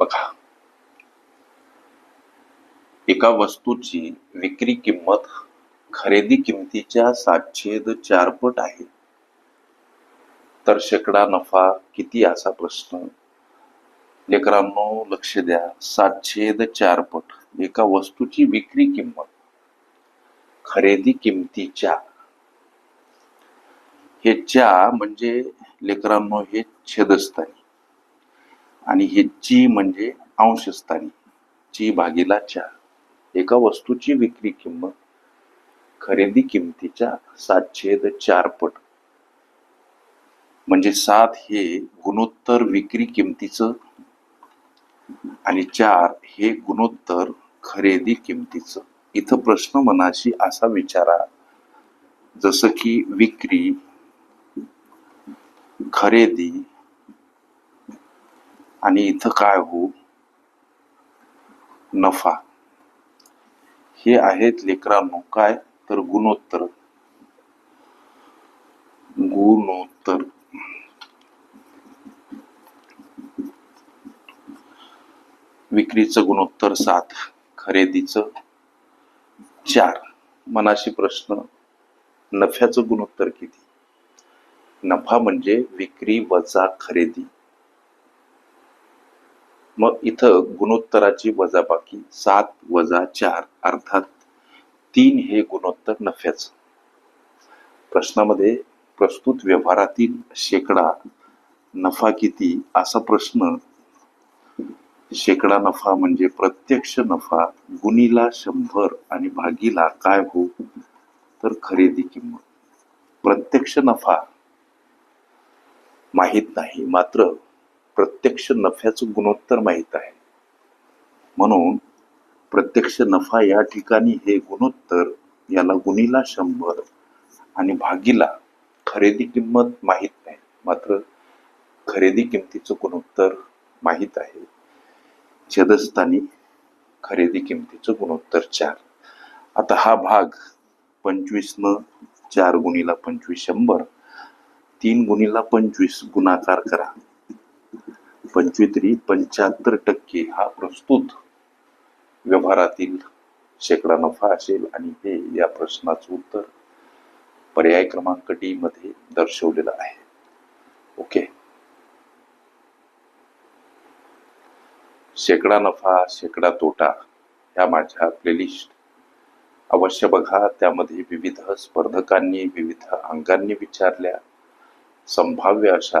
बघा. एका वस्तूची विक्री किंमत खरेदी किमतीच्या सातशेद चारपट आहे. तर शेकडा नफा किती असा प्रश्न? लेकरांनो लक्ष द्या. सातशेद चारपट एका वस्तूची विक्री किंमत खरेदी किमतीच्या. हे च्या म्हणजे लेकरांनो हे छेदस्थानी आणि हे ची म्हणजे अंशस्थानी ची भागीला चार एका वस्तूची विक्री किंमत खरेदी किमतीच्या सातशेद चार पट. म्हणजे सात हे गुणोत्तर विक्री किमतीचं आणि चार हे गुणोत्तर खरेदी किमतीचं. इथं प्रश्न मनाशी असा विचारा जसं की विक्री खरेदी आणि इथं काय होऊ? नफा. हे आहेत लेकरांनो काय? तर गुणोत्तर. गुणोत्तर. विक्रीचं गुणोत्तर सात खरेदीचं चार. मनाशी प्रश्न नफ्याचं गुणोत्तर किती? नफा म्हणजे विक्री वजा खरेदी. मग इथं गुणोत्तराची वजाबाकी सात वजा चार अर्थात तीन हे गुणोत्तर नफ्याचं. प्रश्नामध्ये प्रस्तुत व्यवहारातील शेकडा नफा किती असा प्रश्न. शेकडा नफा म्हणजे प्रत्यक्ष नफा गुणीला शंभर आणि भागीला काय हो? तर खरेदी किंमत. प्रत्यक्ष नफा माहीत नाही मात्र प्रत्यक्ष नफ्याचं गुणोत्तर माहीत आहे. म्हणून प्रत्यक्ष नफा या ठिकाणी हे गुणोत्तर याला गुणीला शंभर आणि भागीला खरेदी किंमत माहीत नाही. मात्र खरेदी किमतीचं गुणोत्तर माहीत आहे. छेदस्थानी खरेदी किमतीचं गुणोत्तर चार. आता हा भाग पंचवीस न चार गुणीला पंचवीस शंभर तीन गुणीला पंचवीस गुणाकार करा. पंचवीतरी पंच्याहत्तर टक्के हा प्रस्तुत व्यवहारातील शेकडा नफा असेल आणि हे या प्रश्नाचं उत्तर पर्याय क्रमांक डी मध्ये दर्शवलेलं आहे. ओके. शेकडा नफा शेकडा तोटा ह्या माझ्या प्लेलिस्ट अवश्य बघा त्यामध्ये विविध स्पर्धकांनी विविध अंगांनी विचारल्या संभाव्य अशा